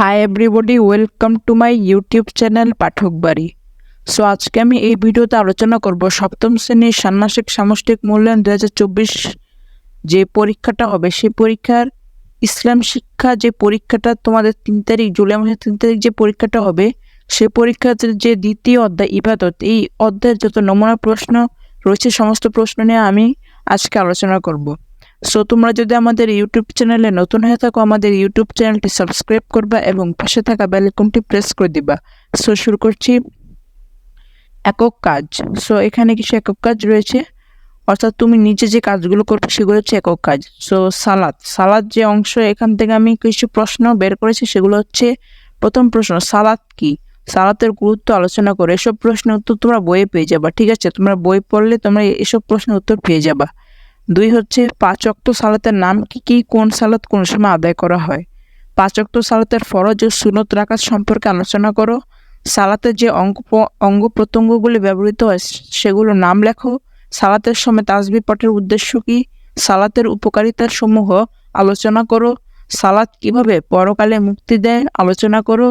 Hi everybody welcome to my YouTube channel Pathak Bari so আজকে আমি এই ভিডিওতে আলোচনা করব সপ্তম শ্রেণির ষান্মাসিক সামষ্টিক মূল্যায়ন দুহাজার চব্বিশ যে পরীক্ষাটা হবে, সেই পরীক্ষার ইসলাম শিক্ষা যে পরীক্ষাটা তোমাদের তিন তারিখ, জুলাই মাসের তিন তারিখ যে পরীক্ষাটা হবে, সে পরীক্ষাতে যে দ্বিতীয় অধ্যায়, ইবাদত, এই অধ্যায়ের যত নমুনা প্রশ্ন রয়েছে, সমস্ত প্রশ্ন নিয়ে আমি আজকে আলোচনা করব। সো তোমরা যদি আমাদের ইউটিউব চ্যানেলে নতুন হয়ে থাকো, আমাদের ইউটিউব চ্যানেলটি সাবস্ক্রাইব করবা এবং পাশে থাকা বেল প্রেস করে দিবা। সো শুরু করছি একক কাজ। সো এখানে কিছু একক কাজ রয়েছে। অর্থাৎ তুমি নিজে যে কাজগুলো করবে সেগুলো হচ্ছে একক কাজ। সো সালাদ। সালাদ যে অংশ, এখান থেকে আমি কিছু প্রশ্ন বের করেছি, সেগুলো হচ্ছে, প্রথম প্রশ্ন, সালাদ কি? সালাতের গুরুত্ব আলোচনা করে। এসব প্রশ্নের উত্তর তোমরা বইয়ে পেয়ে যাবা, ঠিক আছে? তোমরা বই পড়লে তোমরা এসব প্রশ্নের উত্তর পেয়ে যাবা। দুই হচ্ছে পাঁচ অক্ত সালাতের নাম কি কি, কোন সালাত কোন সময় আদায় করা হয়? পাঁচ অক্ত সালাতের ফরজ ও সুনত রাকাত সম্পর্কে আলোচনা করো। সালাতের যে অঙ্গ অঙ্গ প্রত্যঙ্গগুলি ব্যবহৃত হয়, সেগুলোর নাম লেখো। সালাতের সময় তাসবি পাঠের উদ্দেশ্য কি? সালাতের উপকারিতার সমূহ আলোচনা করো। সালাত কীভাবে পরকালে মুক্তি দেয়, আলোচনা করো।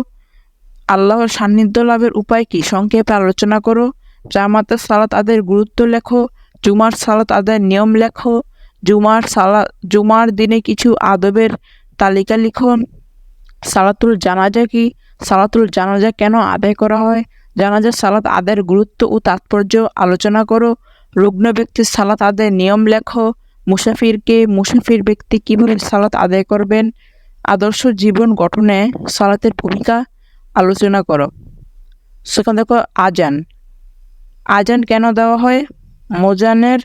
আল্লাহর সান্নিধ্য লাভের উপায় কি, সংক্ষেপে আলোচনা করো। জামাতের সালাত আদায়ের গুরুত্ব লেখো। জুমার সালাত আদায়ের নিয়ম লেখো। জুমার সালা জুমার দিনে কিছু আদবের তালিকা লিখো। সালাতুল জানাজা কি? সালাতুল জানাজা কেন আদায় করা হয়? জানাজার সালাত আদায়ের গুরুত্ব ও তাৎপর্য আলোচনা করো। রুগ্ন ব্যক্তির সালাত আদায়ের নিয়ম লেখো। মুসাফিরকে মুসাফির ব্যক্তি কীভাবে সালাত আদায় করবেন? আদর্শ জীবন গঠনে সালাতের ভূমিকা আলোচনা করো। সেখানে দেখো আজান। আজান কেন দেওয়া হয়? মোজানের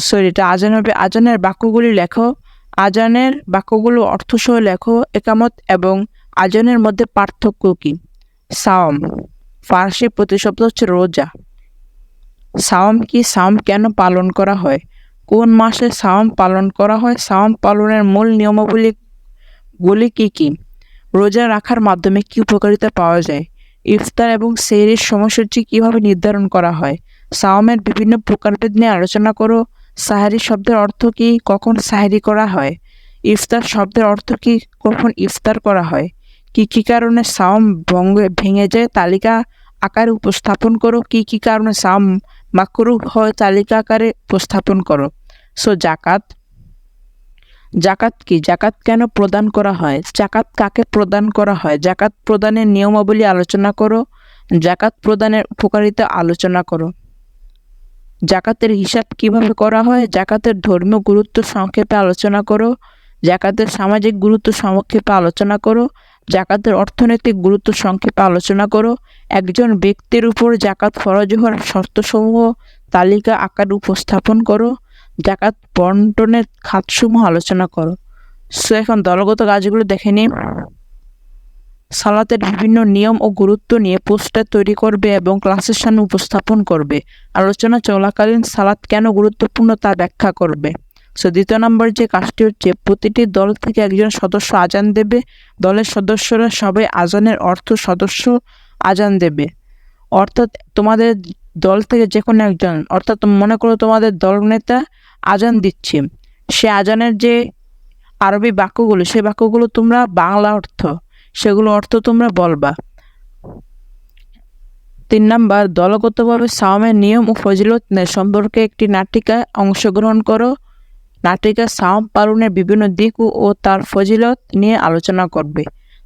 সরি এটা আজান হবে আজানের বাক্যগুলি লেখো। আজানের বাক্যগুলো অর্থসহ লেখো। একামত এবং আজানের মধ্যে পার্থক্য কী? সাওম। ফার্সি প্রতিশব্দ হচ্ছে রোজা। সাওম কি? সাওম কেন পালন করা হয়? কোন মাসে সাওম পালন করা হয়? সাওম পালনের মূল নিয়মাবলী গুলি কী কী? রোজা রাখার মাধ্যমে কী উপকারিতা পাওয়া যায়? ইফতার এবং সেহরির সময়সূচি কীভাবে নির্ধারণ করা হয়? সাওমের বিভিন্ন প্রকারভেদ নিয়ে আলোচনা করো। সাহারি শব্দের অর্থ কী? কখন সাহারি করা হয়? ইফতার শব্দের অর্থ কী? কখন ইফতার করা হয়? কী কী কারণে সাওম ভঙ্গে ভেঙে যায়? তালিকা আকারে উপস্থাপন করো। কী কী কারণে সাওম মাকরু হয়? তালিকা আকারে উপস্থাপন করো। সো জাকাত জাকাত কি? জাকাত কেন প্রদান করা হয়? জাকাত কাকে প্রদান করা হয়? জাকাত প্রদানের নিয়মাবলী আলোচনা করো। জাকাত প্রদানের উপকারিতা আলোচনা করো। জাকাতের হিসাব কীভাবে করা হয়? জাকাতের ধর্মীয় গুরুত্ব সংক্ষেপে আলোচনা করো। জাকাতের সামাজিক গুরুত্ব সংক্ষেপে আলোচনা করো। জাকাতের অর্থনৈতিক গুরুত্ব সংক্ষেপে আলোচনা করো। একজন ব্যক্তির উপর জাকাত ফরজ হওয়ার শর্তসমূহ তালিকা আকার উপস্থাপন করো। জাকাত বন্টনের খাতসমূহ আলোচনা করো। সো এখন দলগত কাজগুলো দেখে নিই। সালাতের বিভিন্ন নিয়ম ও গুরুত্ব নিয়ে পোস্টার তৈরি করবে এবং ক্লাসের সামনে উপস্থাপন করবে। আলোচনা চলাকালীন সালাত কেন গুরুত্বপূর্ণ তা ব্যাখ্যা করবে। সো, দ্বিতীয় নম্বর যে কাজটি হচ্ছে, প্রতিটি দল থেকে একজন সদস্য আজান দেবে। দলের সদস্যরা সবাই আজানের অর্থ সদস্য আজান দেবে। অর্থাৎ তোমাদের দল থেকে যে কোনো একজন, অর্থাৎ মনে করো তোমাদের দল নেতা আজান দিচ্ছে। সে আজানের যে আরবি বাক্যগুলো, সেই বাক্যগুলো তোমরা বাংলা অর্থ সেগুলো অর্থ তোমরা বলবা। তিন নাম্বার, দলগতভাবে সাওমের নিয়ম ও ফজিলত সম্পর্কে একটি নাটিকায় অংশগ্রহণ করো। নাটিকা সাওম পালনের বিভিন্ন দিক ও- তার ফজিলত নিয়ে আলোচনা করবে।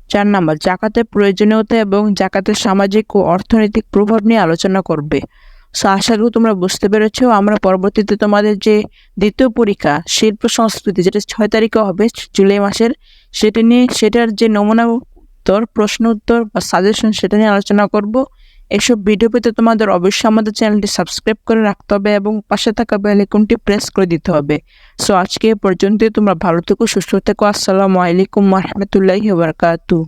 চার নাম্বার, জাকাতের প্রয়োজনীয়তা এবং জাকাতের সামাজিক ও অর্থনৈতিক প্রভাব নিয়ে আলোচনা করবে। সো, আশা করি তোমরা বুঝতে পেরেছ। আমরা পরবর্তীতে তোমাদের যে দ্বিতীয় পরীক্ষা, শিল্প সংস্কৃতি, যেটা ছয় তারিখে হবে, জুলাই মাসের, সেটা নিয়ে, সেটার যে নমুনা উত্তর, প্রশ্ন উত্তর বা সাজেশন সেটা নিয়ে আলোচনা করব। এসব ভিডিও পেতে তোমাদের অবশ্যই আমাদের চ্যানেলটি সাবস্ক্রাইব করে রাখতে হবে এবং পাশে থাকা বেল আইকনটি প্রেস করে দিতে হবে। সো আজকে এ পর্যন্তই। তোমরা ভালো থেকো, সুস্থ থেকো। আসসালামু আলাইকুম রহমতুল্লাহি বারকাতু